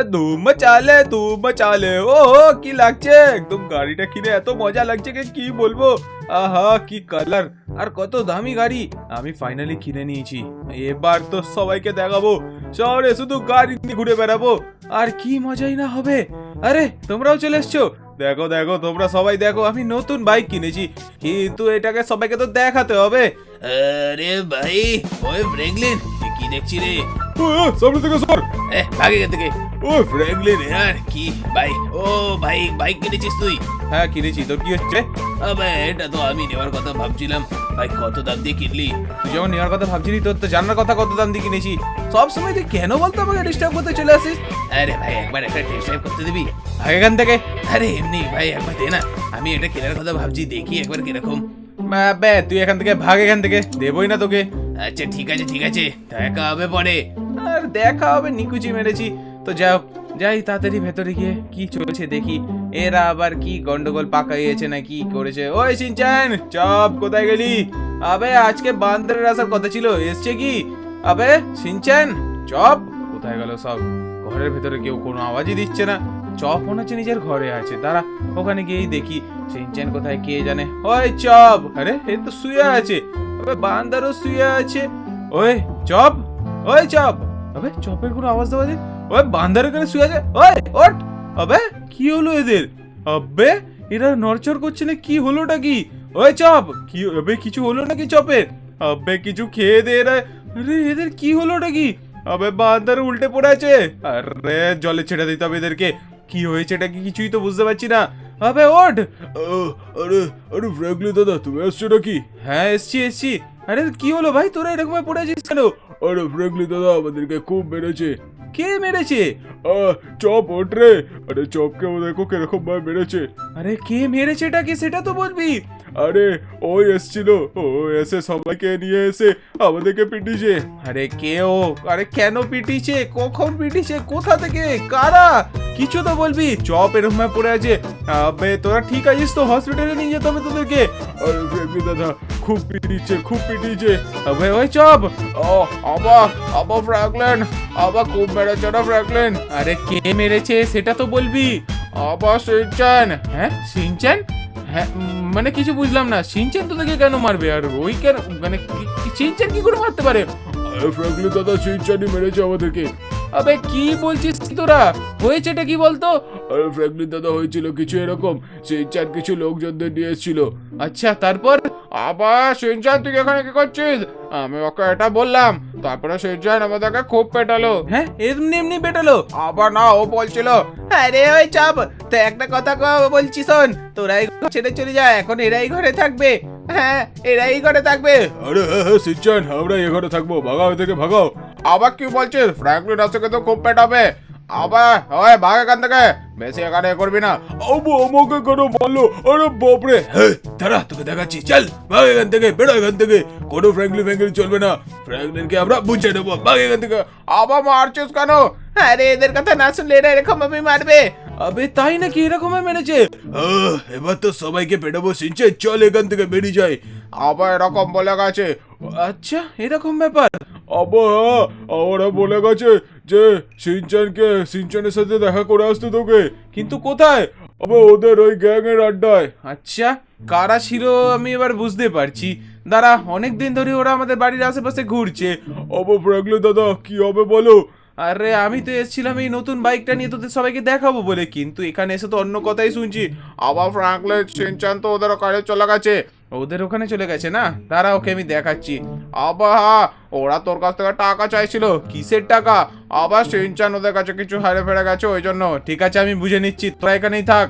ধুম চালে ধুম চালে ও কি লাগছে একদম গাড়িটা কিনে এত মজা লাগছে কি বলব? আহা, কি কালার আর কত দামি গাড়ি। আমি ফাইনালি কিনে নিয়েছি। এবার তো সবাইকে দেখাবো। শহরে শুধু গাড়ি ঘুরে বেড়াবো। আর কি মজাই না হবে? আরে, তোমরাও চলে এসছো? দেখো দেখো, তোমরা সবাই দেখো, আমি নতুন বাইক কিনেছি। কিন্তু এটাকে সবাইকে তো দেখাতে হবে। আরে ভাই, ওই কি দেখছি রে। সামনে থেকে সর। এ ভাগে এখান থেকে। ও ফ্র্যাঙ্কলিন यार কি ভাই ও ভাই বাইক কিনেছিস তুই? হ্যাঁ কিনেছি। তোর কি হচ্ছে? আবে এটা তো আমি নেওয়ার কথা ভাবছিলাম। ভাই কত দাম দিয়ে কিনলি? তুই যখন নেওয়ার কথা ভাবছিলি তোর তো জানার কথা কত দাম দিয়ে কিনেছি। সব সময় তুই কেন বলতো আমাকে ডিস্টার্ব করতে চলে আসিস? আরে ভাই একবার একটা টেস্ট ড্রাইভ করতে দিবি। আগে এখান থেকে। আরে এমনি ভাই একবার দে না। আমি এটা কেনার কথা ভাবছি দেখি একবার কীরকম। তুই এখান থেকে ভাগ এখান থেকে। দেবই না তোকে। আচ্ছা ঠিক আছে ঠিক আছে। দেখা হবে পরে। আর দেখা হবে, নিকুচি মেরেছি। তো যাও, যাই তাড়াতাড়ি ভেতরে গিয়ে কি চলছে দেখি। এরা আবার কি গন্ডগোল পাকাইয়েছে না কি করেছে? ওই সিনচান, চপ, কোথায় গেলি? আবে, আজকে বান্দরের আসার কথা ছিল, এসছে কি? আবে, সিনচান, চপ, কোথায় গেল সব? ঘরের ভেতরে কেউ কোনো আওয়াজই দিচ্ছে না। চপ মনে হচ্ছে নিজের ঘরে আছে। দাঁড়া, ওখানে গিয়েই দেখি। সিনচান কোথায় কে জানে? ওই চপ! আরে, এ তো শুয়ে আছে। বান্দারও শুয়ে আছে। ওই, চপ। ওই, চপ। আবে চপের কোনো আওয়াজ দেওয়া যায়? ওই বান্দার এখানে শুয়ে আছে। ওই, ওঠ। আবে, কি হলো এদের? আবে, এরা নড়চড় করছে না, কি হলোটা কি? ওই, চপ। কি, আবে, কিছু হলো নাকি চপের? আবে, কিছু খেয়ে দে এরা। আরে, এদের কি হলোটা কি? আবে বান্দার উল্টে পড়ে আছে। আরে, জলে ছেড়ে দিতে হবে এদেরকে। কি হয়েছে এটা কি কিছুই তো বুঝতে পারছি না। আবে ওঠ আরে আরে ফ্র্যাঙ্কলি দাদা তুমি এসছো নাকি? হ্যাঁ এসছি এসছি। আরে কি হলো ভাই? তোরা এরকম পড়ে আছিস কেন? আরে ফ্র্যাঙ্কলি দাদা আমাদেরকে খুব মেরেছে। কে মেরেছে? চপ ওঠ রে আরে চপকে দেখো কীরকম ভাবে মেরেছে? আরে কে মেরেছে এটাকে? সেটা তো বলবি। আরে ওই এসছিল। ও এসে সবাইকে নিয়ে এসে আমাদেরকে পিটিছে আরে কে ও? আরে কেন পিটিছে কখন পিটিছে কোথা থেকে? কারা? কিছু তো বলবি। চপ এরকম পড়ে আছে। আবে তোরা ঠিক আছিস তো? হসপিটালে নিয়ে যেতে হবে তোদেরকে। দাদা খুব পিটিছে খুব পিটিছে আবে ওই চপ। ও আবা আবার ফ্র্যাগলেন আবার খুব মেরেছে না ফ্র্যাগলেন আরে কে মেরেছে সেটা তো বলবি। আবার সিনচান হ্যাঁ সিনচান হ্যাঁ মানে কিছু বুঝলাম না। সিনচেন তোদেরকে কেন মারবে? আর ওই কেন মানে সিনচেন কি- করে মারতে পারে? আরে দাদা সিনচেনই মেরেছে আমাদেরকে। আবে কি বলছিস কি তোরা হয়েছেটা কি বলতো? আরে ফ্র্যাঙ্কলিন দাদা হয়েছিল কিছু এরকম। সিনচান কিছু লোকজনদের নিয়ে এসেছিল। আচ্ছা তারপর? আবার সিনচান তুই এখানে কি করছিস? আমি ওকে এটা বললাম তারপরে সিনচান আমাদেরকে খুব পেটালো। হ্যাঁ এমনি এমনি পেটালো। আবার না ও বলছিল আরে ওই চাপ তো একটা কথা ক- বলছি শোন তোরাই ঘর ছেড়ে চলে যা এখন এরাই ঘরে থাকবে। হ্যাঁ এরাই ঘরে থাকবে। আরে হ্যাঁ হ্যাঁ সিনচান আমরা এ ঘরে থাকব ভাগাও থেকে ভাগাও। আবার কি বলছিস ফ্র্যাঙ্কলিন আজকে তো খুব পেটাবে। আবার ওই ভাগ এখান থেকে। বেশি এখানে করবি না। আবু আমাকে কেন বলল আরে বাপরে। হ্যাঁ দাঁড়া তোকে দেখাচ্ছি। চল ভাগ এখান থেকে বেরো এখান থেকে। কোনো ফ্র্যাঙ্কলিন ফ্র্যাঙ্কলিন চলবে না। ফ্র্যাঙ্কলিনকে আমরা বুঝে নেব। ভাগ এখান থেকে। আবার মারছিস কেন? আরে এদের কথা না শুনলে এরা এরকম ভাবে মারবে। আবে তাই নাকি এরকম মেনেছে? এবার তো সবাইকে পেটাবো সিনচে চল এখান থেকে বেরিয়ে যায় আবার এরকম বলে গেছে। আচ্ছা এরকম ব্যাপার? আবার ওরা বলে গেছে যে সিনচানকে সিনচানের সাথে দেখা করে আসতে তোকে। কিন্তু কোথায়? আবে ওদের ওই গ্যাং এর আড্ডায়। আচ্ছা কারা ছিল আমি এবার বুঝতে পারছি। দাঁড়া অনেক দিন ধরে ওরা আমাদের বাড়ির আশেপাশে ঘুরছে। অবো ফ্র্যাগলে দাদা কি হবে বলো? আরে আমি তো এসেছিলাম এই নতুন বাইকটা নিয়ে তোদের সবাইকে দেখাবো বলে, কিন্তু এখানে এসে তো অন্য কথাই শুনছি। আবার ফ্রাঙ্কলে সিনচান তো ওদের ওখানে চলে গেছে। ওদের ওখানে চলে গেছে না? তারা ওকে আমি দেখাচ্ছি। আবার হ্যাঁ ওরা তোর কাছ থেকে টাকা চাইছিল। কিসের টাকা? আবার সিনচান ওদের কাছে কিছু হারে ফেরে গেছে, ওই জন্য। ঠিক আছে, আমি বুঝে নিচ্ছি। তোরা এখানেই থাক।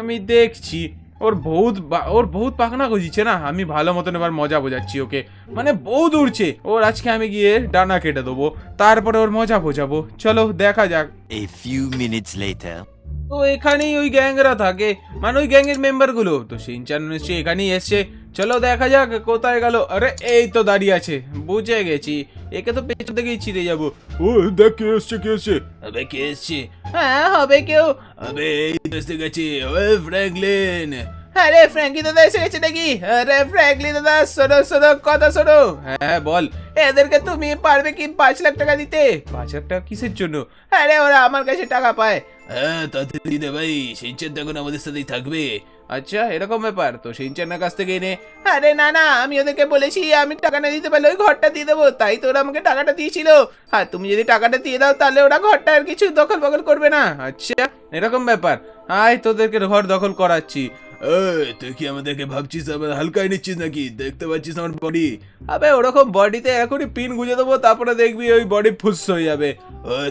আমি দেখছি। ওর বহুত ওর বহুত পাখনা গজিছে না? আমি ভালো মতন এবার মজা বোঝাচ্ছি ওকে। মানে বহুত উড়ছে। ওর আজকে আমি গিয়ে ডানা কেটে দেবো। তারপরে ওর মজা বোঝাবো। চলো, দেখা যাক। A few minutes later. তো এখানেই ওই গ্যাংরা থাকে। মানে ওই গ্যাংয়ের মেম্বারগুলো তো সিনচান নিশ্চয়ই এখানেই এসছে। চলো দেখা যাক কোথায় গেল। আরে, এই তো দাঁড়িয়ে আছে। বুঝে গেছি। একে তো পেছন থেকেই ছিঁড়ে যাব। ও, দেখ কে এসছে কে এসছে? আবে, কে এসছে? হ্যাঁ হবে কেউ। আবে, এই এসে গেছে। ওই ফ্র্যাঙ্কলিন। আরে ফ্র্যাঙ্কি দাদা এসে গেছে নাকি আরে ফ্র্যাঙ্কলি দাদা শোনো শোনো কথা শোনো। হ্যাঁ বল। এদেরকে তুমি পারবে কি পাঁচ লাখ টাকা দিতে? পাঁচ হাজার টাকা কিসের জন্য? আরে ওরা আমার কাছে টাকা পায়। হ্যাঁ তাড়াতাড়ি দে ভাই। সিনচান তখন আমাদের সাথেই থাকবে। আচ্ছা এরকম ব্যাপার। তো সিনচানের কাছ থেকে এনে আরে না না আমি ওদেরকে বলেছি আমি টাকা না দিতে পারলে ওই ঘরটা দিয়ে দেবো। তাই তো ওরা আমাকে টাকাটা দিয়েছিল। আর তুমি যদি টাকাটা দিয়ে দাও তাহলে ওরা ঘরটা আর কিছু দখল বখল করবে না। আচ্ছা এরকম ব্যাপার। আয় তোদেরকে ঘর দখল করাচ্ছি। তুই কি আমাদেরকে ভাবছিস? আমার হালকায় নিচ্ছিস নাকি? দেখতে পাচ্ছিস আমার বডি আবে, ওরকম বডিতে এখনই পিন গুঁজে দেবো, তারপরে দেখবি ওই বডি ফুস হয়ে যাবে।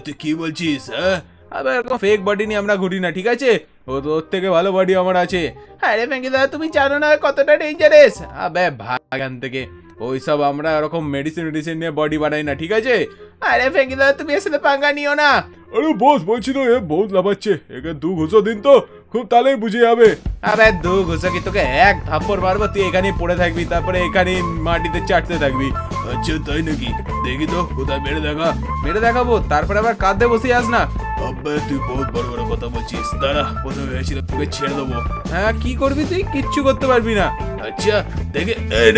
তুই কি বলছিস হ্যাঁ? আবে এরকম ফেক বডি নিয়ে আমরা ঘুরি না, ঠিক আছে? ও তো ওর থেকে ভালো বডি আমার আছে। আরে ফ্র্যাঙ্কি দাদা তুমি জানো না কতটা ডেঞ্জারাস আবে ভাগান থেকে। ওইসব আমরা এরকম মেডিসিন মেডিসিন নিয়ে বডি বানাই না, ঠিক আছে? আরে ফ্র্যাঙ্কি দাদা তুমি এর সাথে পাঙ্গা নিও না। আরে, বস, বলছি তো, এ বহুত লাফাচ্ছে। একে দু ঘুষো দিন তো। খুব তাহলেই বুঝে যাবে আরে দু ঘুষা তোকে এক থাপ্পড় মারবো, তুই এখানেই পড়ে থাকবি, তারপরে এখানেই মাটিতে চাটতে থাকবি। আচ্ছা তাই নাকি? দেখি তো, কোথায় মেরে দেখা। মেরে দেখাবো, তারপরে আবার কাঁদতে বসে আস না। আব্বে তুই বহুত বড় বড় কথা বলছিস। দাঁড়া প্রথমে ভেবেছিলাম তোকে ছেড়ে দেবো। হ্যাঁ কি করবি তুই? কিচ্ছু করতে পারবি না। আচ্ছা দেখে এই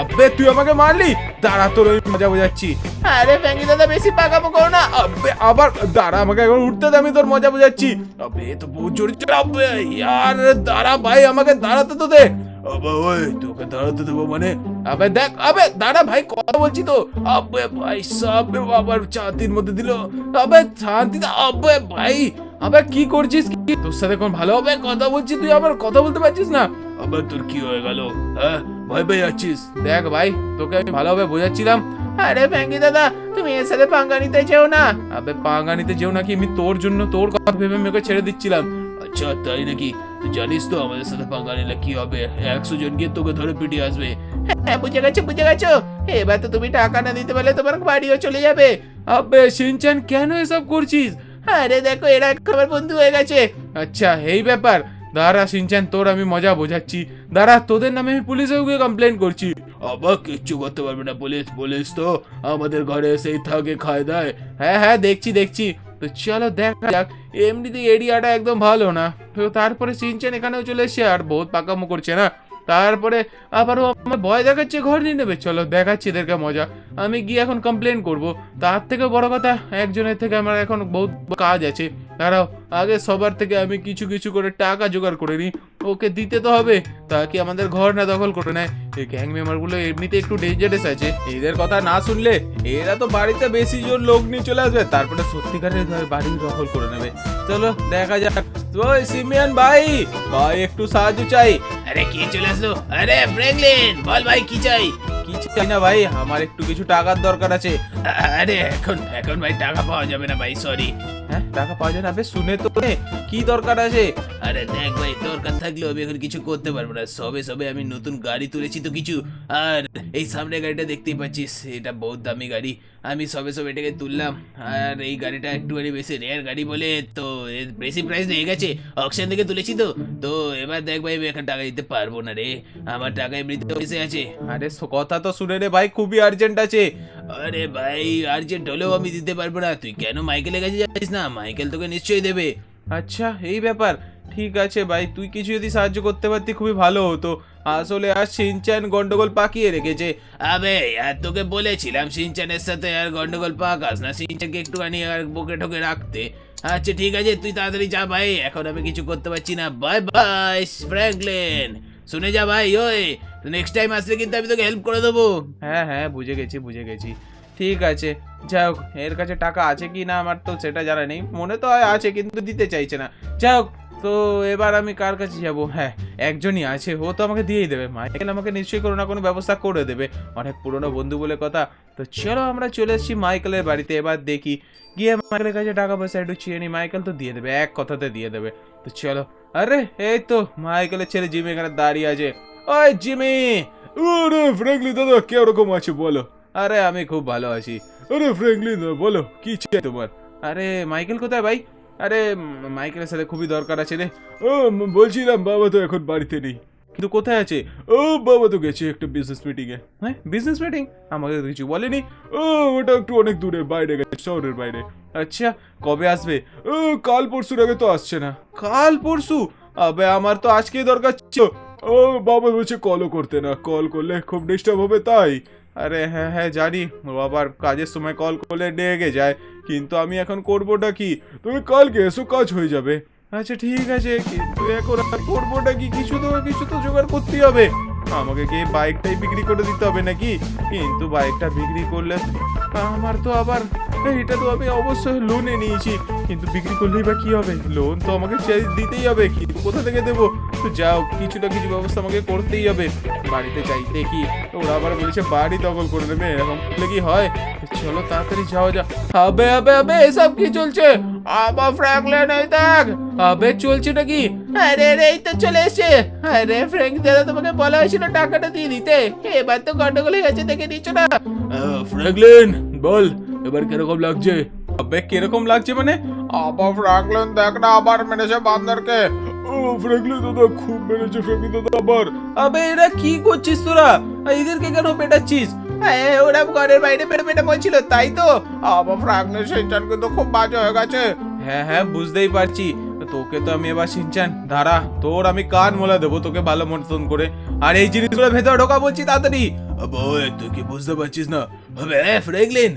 আব্বে তুই আমাকে মারলি? দাঁড়া তোর ওই মজা বোঝাচ্ছি। আরে ফ্র্যাঙ্কি দাদা বেশি পাকামো করো না। আবে আবার দাঁড়া আমাকে একবার উঠতে দে আমি তোর মজা বোঝাচ্ছি। আবে এ তো বহুত জোরে জোরে আবে ইয়ার দাঁড়া ভাই আমাকে দাঁড়াতে তো দে। আবে ওই তোকে দাঁড়াতে দেবো মানে? আবে দেখ আবে দাঁড়া ভাই কথা বলছি তো। আবে ভাই সব আবার চাতির মধ্যে দিল। আবে শান্তি আবে ভাই আবে কি করছিস কি? তোর সাথে কোন ভালো হবে? কথা বলছি তুই আবার কথা বলতে পারছিস না? আবে তোর কি হয়ে গেল? হ্যাঁ ভয় পেয়ে যাচ্ছিস? দেখ ভাই তোকে আমি ভালোভাবে বোঝাচ্ছিলাম। আরে ফ্র্যাঙ্কি দাদা তুমি এর সাথে পাঙ্গা নিতে চেও না। আবে পাঙ্গানিতে যেও নাকি আমি তোর জন্য তোর কথা ভেবে মেয়েকে ছেড়ে দিচ্ছিলাম। আচ্ছা তাই নাকি? তুই জানিস তো আমাদের সাথে পাঙ্গা নিলে কি হবে? একশো জন গিয়ে তোকে ধরে পিটিয়ে আসবে। হ্যাঁ বুঝে গেছো বুঝে গেছো। এবার তো তুমি টাকা না দিতে পারলে তোমার বাড়িও চলে যাবে। আবে, সিনচান, কেন এসব করছিস? আরে দেখো, এরা আমার বন্ধু হয়ে গেছে। আচ্ছা এই ব্যাপার। দাঁড়া, সিনচান, তোর আমি মজা বোঝাচ্ছি। দাঁড়া, তোদের নামে আমি পুলিশে গিয়ে কমপ্লেন করছি। আবার কিচ্ছু করতে পারবে না পুলিশ পুলিশ তো আমাদের ঘরে এসেই থাকে, খায় দেয়। হ্যাঁ হ্যাঁ দেখছি দেখছি। তো চলো দেখা যাক। এমনিতে এরিয়াটা একদম ভালো না। তো তারপরে সিনচান এখানেও চলে এসছে, আর বহুত পাকামো করছে না। তারপরে আবারও আমার ভয় দেখাচ্ছে, ঘর নিয়ে নেবে। চলো দেখাচ্ছি এদেরকে মজা। আমি গিয়ে এখন কমপ্লেন করব। তার থেকে বড় কথা, একজনের থেকে আমার এখন বহুত কাজ আছে। দাঁড়াও, আগে সবার থেকে আমি কিছু কিছু করে টাকা জোগাড় করে নিই। ওকে দিতে তো হবে তাকে আমাদের ঘর না দখল করে নেয়? এই গ্যাং মেম্বারগুলো এমনিতে একটু ডেঞ্জারাস আছে এদের কথা না শুনলে এরা তো বাড়িতে বেশি জোর লোক নিয়ে চলে আসবে তারপরে সত্যিকারের বাড়ি দখল করে নেবে। চলো দেখা যাক। ওই সিমিয়ান ভাই ভাই একটু সাহায্য চাই। আরে কে চলে আসলো? আরে ফ্র্যাঙ্কলিন বল ভাই কি চাই? কি চাই না ভাই আমার একটু কিছু টাকার দরকার আছে। আরে এখন এখন ভাই টাকা পাওয়া যাবে না ভাই সরি হ্যাঁ টাকা পাওয়া যায় না। আবে শুনে তো নে, কি দরকার আছে? আরে দেখ ভাই দরকার থাকলেও আমি এখন কিছু করতে পারব না। সবে সবে আমি নতুন গাড়ি তুলেছি তো কিছু। আর এই সামনে গাড়িটা দেখতেই পাচ্ছিস এটা বহুত দামি গাড়ি। আমি সবে সবে এটাকে তুললাম। আর এই গাড়িটা একটুখানি বেশি রেয়ার গাড়ি বলে তো বেশি প্রাইস নিয়ে গেছে অকশন থেকে তুলেছি তো। তো এবার দেখ ভাই আমি এখন টাকা দিতে পারব না রে। আমার টাকা এমনিতে বেশি আছে। আরে কথা তো শুনে রে ভাই খুবই আর্জেন্ট আছে। আরে ভাই আর্জেন্ট হলেও আমি দিতে পারব না। তুই কেন মাইকেলের কাছে যাচ্ছিস না মাইকেল তোকে নিশ্চয়ই দেবে। আচ্ছা এই ব্যাপার। ঠিক আছে ভাই তুই কিছু যদি সাহায্য করতে পারতি খুবই ভালো হতো। আসলে আর সিনচান গন্ডগোল পাকিয়ে রেখেছে। আবে আর তোকে বলেছিলাম সিনচানের সাথে আর গন্ডগোল পাকাস না সিনচানকে একটুখানি আর বুকে ঠোকে রাখতে। আচ্ছা ঠিক আছে তুই তাড়াতাড়ি যা ভাই এখন আমি কিছু করতে পারছি না। Bye bye Franklin. শুনে যা ভাই ওই নেক্সট টাইম আসলে কিন্তু আমি তোকে হেল্প করে দেবো। হ্যাঁ হ্যাঁ বুঝে গেছি বুঝে গেছি। ঠিক আছে। যাই হোক, এর কাছে টাকা আছে কি না আমার তো সেটা জানা নেই। মনে তো হয় আছে, কিন্তু দিতে চাইছে না। যাই হোক, তো এবার আমি কার কাছে যাব? হ্যাঁ একজনই আছে। ও তো আমাকে দিয়েই দেবে। মাইকেল আমাকে নিশ্চয়ই কোনো না কোনো ব্যবস্থা করে দেবে। অনেক পুরনো বন্ধু বলে কথা। তো চলো আমরা চলে এসেছি মাইকেলের বাড়িতে। এবার দেখি। গিয়ে মাইকেলের কাছে টাকা পয়সা একটু চেয়ে নিই। মাইকেল তো দিয়ে দেবে, এক কথাতে দিয়ে দেবে। তো চলো। আরে, এই তো, মাইকেলের ছেলে জিমি এখানে দাঁড়িয়ে আছে। ওই জিমি! আরে ফ্র্যাঙ্কলি দাদা কে ওরকম আছে বলো? আরে, আমি খুব ভালো আছি। আরে ফ্র্যাঙ্কলি বলো, কি চাই তোমার? আরে মাইকেল কোথায় ভাই? আরে মাইকেলের সাথে খুবই দরকার আছে রে। ও, বলছিলাম বাবা তো এখন বাড়িতে নেই। কিন্তু কোথায় আছে? ও, বাবা তো গেছে একটা বিজনেস মিটিং এ। হ্যাঁ বিজনেস মিটিং আমাকে কিছু বলেনি। ও, ওটা একটু অনেক দূরে, বাইরে গেছে, শহরের বাইরে। আচ্ছা কবে আসবে? ও, কাল পরশুর আগে তো আসছে না। কাল পরশু? আবে, আমার তো আজকেই দরকার ছিল। ও, বাবা বলছে কলও করতে না। কল করলে খুব ডিস্টার্ব হবে, তাই। আরে হ্যাঁ হ্যাঁ জানি। আবার কাজের সময় কল করলে ডেকে যায়। কিন্তু আমি এখন করবোটা কি? তুমি কালকে এসো, কাজ হয়ে যাবে। আচ্ছা ঠিক আছে। কিন্তু এখন করবোটা কি? কিছু তো কিছু তো জোগাড় করতেই হবে। আমাকে কি বাইকটাই বিক্রি করে দিতে হবে নাকি? কিন্তু বাইকটা বিক্রি করলে আমার তো আবার, এটা তো আমি অবশ্যই লোনে নিয়েছি। কিন্তু বিক্রি করলেই বা কি হবে? লোন তো আমাকে দিতেই হবে। কিন্তু কোথা থেকে দেবো? তো যাও, কিছু না কিছু ব্যবস্থা আমাকে করতেই হবে। বাড়িতে যাই কি? ওরা আবার বলেছে, বাড়ি দখল করে নেবে এরকম করলে কি হয়? চলো তাড়াতাড়ি যাওয়া যা আবে আবে আবে, এসব কি চলছে? আবার ফ্র্যাঙ্কলিন এই দেখ। আবে, চলছে নাকি? আরে আরে এই তো চলে এসছে আরে ফ্র্যাঙ্ক দাদা তোমাকে বলা হয়েছিল টাকাটা দিয়ে দিতে। এবার তো গন্ডগোল হয়ে গেছে দেখে নিচ্ছ না? ফ্র্যাঙ্কলিন বল এবার কীরকম লাগছে? আবে কীরকম লাগছে মানে? আবার ফ্র্যাঙ্কলিন দেখ না আবার মেরেছে বান্দরকে। ফ্র্যাঙ্কলিন দাদা খুব মেরেছে ফ্র্যাঙ্কলিন দাদা আবার। আবে এরা কি করছিস তোরা? এদেরকে কেন পেটাচ্ছিস? ওরা ঘরের বাইরে পেটে পেটে বলছিল তাই তো? আবার ফ্রাগনেস সিনচান কিন্তু খুব বাজে হয়ে গেছে। হ্যাঁ হ্যাঁ বুঝতেই পারছি। তোকে তো আমি এবার সিনচান। দাঁড়া, তোর আমি কান মোলা দেবো, তোকে ভালো মতন করে। আর এই জিনিসগুলো ভেতরে ঢোকা বলছি তাড়াতাড়ি। তুই কি বুঝতে পারছিস না? হবে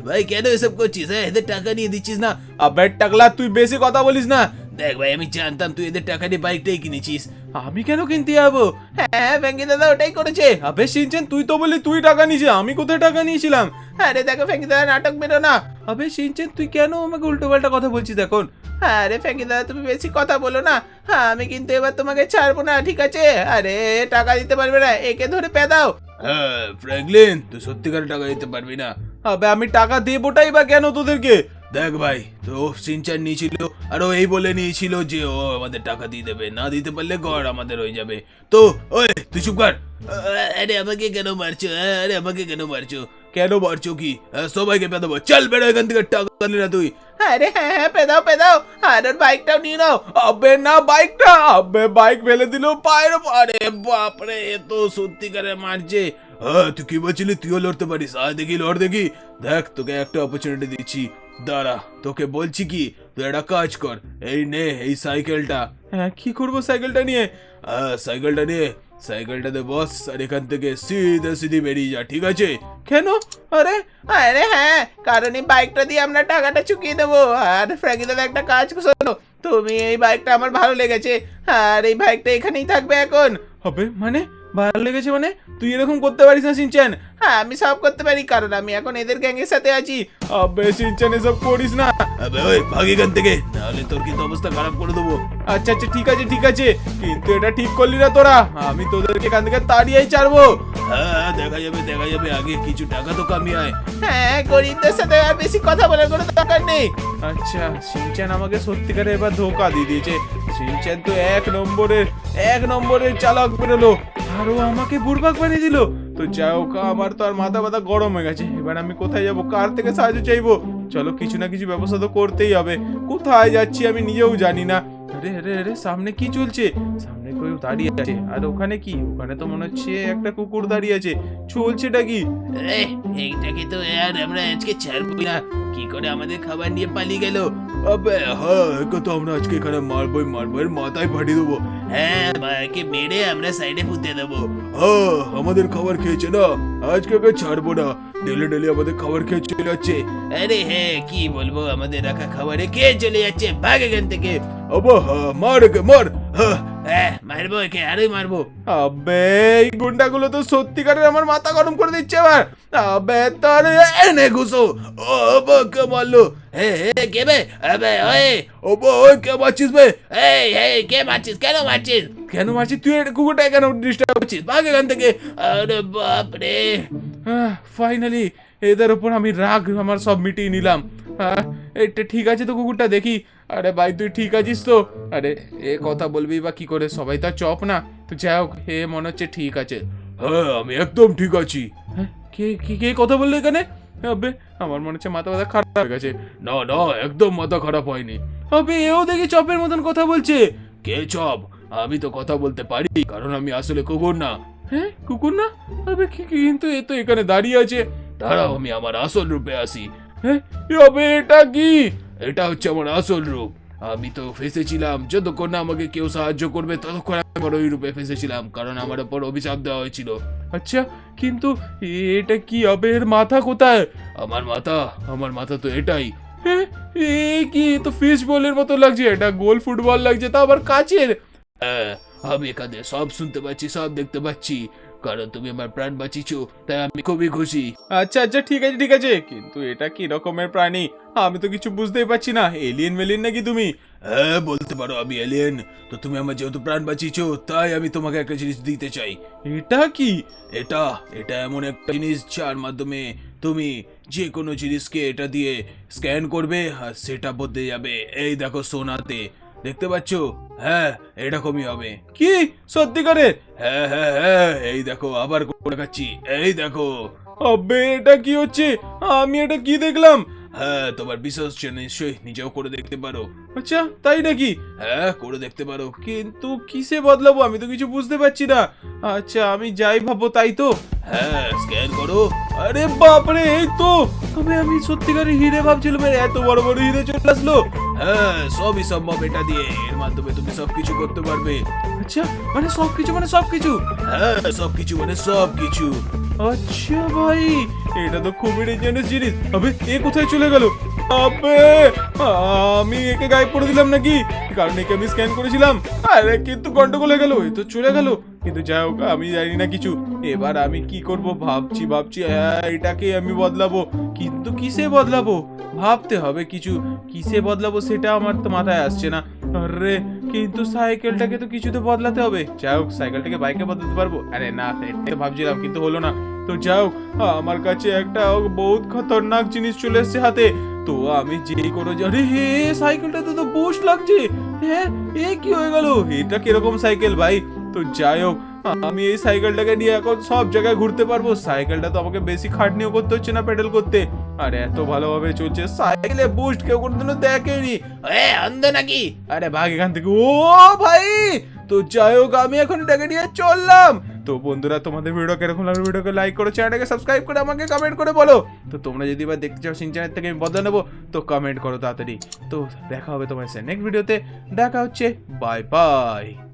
ভাই, কেন এসব করছিস? হ্যাঁ এদের টাকা নিয়ে দিচ্ছিস না? আবে, টাকলা, তুই বেশি কথা বলিস না। দেখ ভাই, আমি জানতাম তুই এদের টাকা দিয়ে বাইকটাই কিনেছিস। আমি কেন কিনতে যাব? হ্যাঁ ভেঙ্গি দাদা, ওটাই করেছে। আবে, সিনচেন, তুই তো বলি তুই টাকা নিয়েছিস, আমি কোথায় টাকা নিয়েছিলাম? আরে দেখো ভেঙ্গি দাদা, নাটক বেরো না। আবে, সিনচেন, তুই কেন আমাকে উল্টো পাল্টা কথা বলছিস এখন? আরে ফেঙ্কি তুমি বেশি কথা বলো না। হ্যাঁ আমি কিন্তু এবার তোমাকে ছাড়বো না ঠিক আছে? আরে টাকা দিতে পারবে না একে ধরে পেদাও। হ্যাঁ ফ্র্যাঙ্কলিন তুই সত্যিকার টাকা দিতে পারবি না। আবে আমি টাকা দেবোটাই বা কেন তোদেরকে? দেখ ভাই তো সিনচান নিয়েছিল আর ও এই বলে নিয়েছিল যে ও আমাদের টাকা দিয়ে দেবে না দিতে পারলে গড় আমাদের হয়ে যাবে। তো ওই তুই চুপ কর। আরে আমাকে কেন মারছো? আরে আমাকে কেন মারছো? কেন মারছো কি আহ, সবাইকে পেদাবো চল বেরো এখান থেকে টাকা দিলি না তুই আরে হ্যাঁ হ্যাঁ পেদাও পেদাও আর ওর বাইকটাও নিয়ে নাও আবে না বাইকটা আবে বাইক ফেলে দিল পায়ের ওপর। আরে বাপরে এ তো সত্যিকারে মারছে হ্যাঁ তুই কি বলছিলি তুইও লড়তে পারিস আয় দেখি লড় দেখি দেখ তোকে একটা অপরচুনিটি দিচ্ছি দাঁড়া তোকে বলছি কি তুই একটা কাজ কর এই নে এই সাইকেলটা হ্যাঁ কি করব সাইকেলটা নিয়ে হ্যাঁ সাইকেলটা নিয়ে সাইকেলটাতে বস আর এখান থেকে সিধা সিধি বেরিয়ে যা ঠিক আছে? কেন? আরে আরে হ্যাঁ কারণ এই বাইকটা দিয়ে আমরা টাকাটা চুকিয়ে দেবো। আর ফ্র্যাঙ্কি দাদা একটা কাজ শোনো তুমি এই বাইকটা আমার ভালো লেগেছে। আর এই বাইকটা এখানেই থাকবে এখন। হবে? মানে? ভালো লেগেছে মানে? তুই এরকম করতে পারিস না সিনচান হ্যাঁ আমি সব করতে পারি কারণ আমি এখন এদের গ্যাংয়ের সাথে আছি। আবে সিনচান এসব করিস না। আবে ওই ভাগ এখান থেকে নাহলে তোর কিন্তু অবস্থা খারাপ করে দেবো? আচ্ছা আচ্ছা ঠিক আছে ঠিক আছে। কিন্তু এটা ঠিক করলি না তোরা। আমি তোদেরকে এখান থেকে তাড়িয়েই ছাড়বো। হ্যাঁ দেখা যাবে দেখা যাবে আগে কিছু টাকা তো কামিয়ে আয় হ্যাঁ গরিবদের সাথে আর বেশি কথা বলার কোনো দরকার নেই। আচ্ছা সিনচান আমাকে সত্যিকারে এবার ধোকা দিয়ে দিয়েছে। সিনচান তো এক নম্বরের এক নম্বরের চালক বেরোলো। আরও আমাকে বুড়বাক বানিয়ে দিল। তো যাই হোক, আমার তো আর মাথা ব্যথা গরম হয়ে গেছে। এবার আমি কোথায় যাব, কার থেকে সাহায্য চাইব? চলো, কিছু না কিছু ব্যবস্থা তো করতেই হবে। কোথায় যাচ্ছি আমি নিজেও জানি না। আরে আরে আরে, সামনে কি চলছে? সামনে কেউ দাঁড়িয়ে আছে। আর ওখানে কি? ওখানে তো মনে হচ্ছে একটা কুকুর দাঁড়িয়ে আছে। চলছেটা কি? এইটাকে তো? আর আমরা আজকে ছাড়বই না। কি করে আমাদের খাবার নিয়ে পালিয়ে গেল? আবে হ্যাঁ একে তো আমরা আজকে এখানে মারবই মারবো এর মাথায় ফাটিয়ে দেবো। হ্যাঁ মাকে মেরে আমরা সাইডে পুঁতে দেবো। হ্যাঁ আমাদের খাবার খেয়েছে না? আজকে ওকে ছাড়বো না। ডেলি ডেলি আমাদের খাবার খেয়ে চলে যাচ্ছে। আরে হ্যাঁ কি বলব? আমাদের রাখা খাবারে কে চলে যাচ্ছে, ভাগ এখান থেকে। আবা হ্যাঁ মার একে মার। হ্যাঁ মারবো একে আরে মারবো। আবে এই গুন্ডাগুলো তো সত্যিকারের আমার মাথা গরম করে দিচ্ছে এবার। আবে তোর এনে ঘুষো। ও আবা কে মারলো? হে হে কে বে? আবে ওই আবা ওই কে মারছিস বে? এই এই কে মারছিস? কেন মারছিস? কেন মারছি তুই এটা কুকুরটা কেন ডিস্টার্ব করছিস? ভাগ এখান থেকে। আরে বাপ রে ফাইনালি এদের উপর আমি রাগ আমার সব মিটিয়ে নিলাম। এটা ঠিক আছে তো কুকুরটা দেখি। আরে ভাই তুই ঠিক আছিস তো? আরে এ কথা বলবি বা কি করে? সবাই তো চপ না। তো যাই হোক এ মনে হচ্ছে ঠিক আছে। হ্যাঁ আমি একদম ঠিক আছি। হ্যাঁ, কে কে কে কথা বলল এখানে? আবে আমার মনে হচ্ছে মাথা মাথা খারাপ হয়ে গেছে। না না একদম মাথা খারাপ হয়নি। আবে এও দেখি চপের মতন কথা বলছে। কে চপ? আমি তো কথা বলতে পারি কারণ আমি আসলে কুকুর না। হ্যাঁ কুকুর না? আবে কিন্তু এ তো এখানে দাঁড়িয়ে আছে। দাঁড়াও, আমি আমার আসল রূপে আসি হ্যাঁ এ এটা কি? এটা হচ্ছে আমার আসল রূপ। আমি তো ফেসেছিলাম, যতক্ষণ না আমাকে কেউ সাহায্য করবে, ততক্ষণ আমি বড় এই রূপে ফেসেছিলাম, কারণ আমার ওপর অভিশাপ দেওয়া হয়েছিল। আচ্ছা কিন্তু এটা কি হবে? এর মাথা কোথায়? আমার মাথা আমার মাথা তো এটাই। এ কি তো ফিশ বলের মতো লাগছে, এটা গোল ফুটবল লাগছে, তা আবার কাচের? হ্যাঁ আমি এখানে সব শুনতে পাচ্ছি, সব দেখতে পাচ্ছি। কারণ তুমি আমার প্রাণ বাঁচিয়েছো তাই আমি খুবই খুশি। আচ্ছা আচ্ছা ঠিক আছে ঠিক আছে। কিন্তু এটা কি রকমের প্রাণী? আমি তো কিছু বুঝতেই পারছি না। এলিয়েন মেলিয়েন নাকি তুমি? হ্যাঁ বলতে পারো আমি এলিয়েন তো তুমি আমার যেহেতু প্রাণ বাঁচিয়েছো তাই আমি তোমাকে একটা জিনিস দিতে চাই। এটা কি? এটা এটা এমন একটা জিনিস যার মাধ্যমে তুমি যে কোনো জিনিসকে এটা দিয়ে স্ক্যান করবে আর সেটা বদলে যাবে। এই দেখো সোনাতে। দেখতে পাচ্ছো? হ্যাঁ এরকমই হবে। কি? সত্যি করে হ্যাঁ হ্যাঁ হ্যাঁ এই দেখো আবার করে দেখাচ্ছি। এই দেখো। আবে এটা কি হচ্ছে? আমি এটা কি দেখলাম? হ্যাঁ তোমার বিশ্বাস হচ্ছে নিশ্চয়ই নিজেও করে দেখতে পারো। আচ্ছা তাই নাকি? হ্যাঁ করে দেখতে পারো। কিন্তু কিসে বদলাবো? আমি তো কিছু বুঝতে পারছি না। আচ্ছা আমি যাই ভাববো তাই তো? হ্যাঁ স্ক্যান করো। আরে বাপরে এই তো! তবে আমি সত্যিকারের হিরে ভাবছিলাম এত বড় বড় হিরে চলে আসলো। হ্যাঁ সবই সম্ভব এটা দিয়ে। এর মাধ্যমে তুমি সবকিছু করতে পারবে। আচ্ছা মানে সবকিছু মানে সবকিছু? হ্যাঁ সবকিছু মানে সবকিছু। আচ্ছা ভাই এটা তো খুবই ডেঞ্জারাস জিনিস। আবে এ কোথায় চলে গেল? আবে আমি একে গায়েব করে দিলাম নাকি? কারণ একে আমি স্ক্যান করেছিলাম। আরে কিন্তু গন্ডগোল হয়ে গেল এ তো চলে গেল। কিন্তু যাই হোক আমি জানি না কিছু। এবার আমি কি করব ভাবছি ভাবছি হ্যাঁ, এটাকে আমি বদলাবো। কিন্তু কিসে বদলাবো? ভাবতে হবে কিছু, কিসে বদলাবো সেটা আমার তো মাথায় আসছে না। আরে, কিন্তু সাইকেলটাকে তো কিছুতে বদলাতে হবে। যাই হোক, সাইকেলটাকে বাইকে বদলাতে পারব? আরে না ভাবছিলাম, কিন্তু হলো না। তো যাই হোক আমার কাছে একটা বহুত খতরনাক জিনিস চলে এসেছে হাতে। তো আমি যেই কোনো যে- আরে হে, সাইকেলটাতে তো বুশ লাগছে। হ্যাঁ এ কি হয়ে গেল? এটা কীরকম সাইকেল ভাই? তো যাই হোক, আমি এই সাইকেলটাকে নিয়ে এখন সব জায়গায় ঘুরতে পারব। সাইকেলটা তো আমাকে বেশি খাটনিও করতে হচ্ছে না, পেডেল করতে। আর, এত ভালোভাবে চলছে, সাইকেলে বুস্ট কেউ কোনোদিনও দেখেনি। এ, অন্ধ নাকি? আরে, ভাগ এখান থেকে। ও, ভাই, তো যাই হোক, আমি এখন এটাকে নিয়ে চললাম। তো বন্ধুরা, তোমাদের ভিডিও কীরকম লাগল, ভিডিওকে লাইক করো চ্যানেলটাকে সাবস্ক্রাইব করে আমাকে কমেন্ট করে বলো। তো তোমরা যদি এবার দেখতে চাও সিনচানের থেকে আমি বদলা নেব, তো কমেন্ট করো তাড়াতাড়ি। তো দেখা হবে তোমার নেক্সট ভিডিওতে দেখা হচ্ছে বাই বাই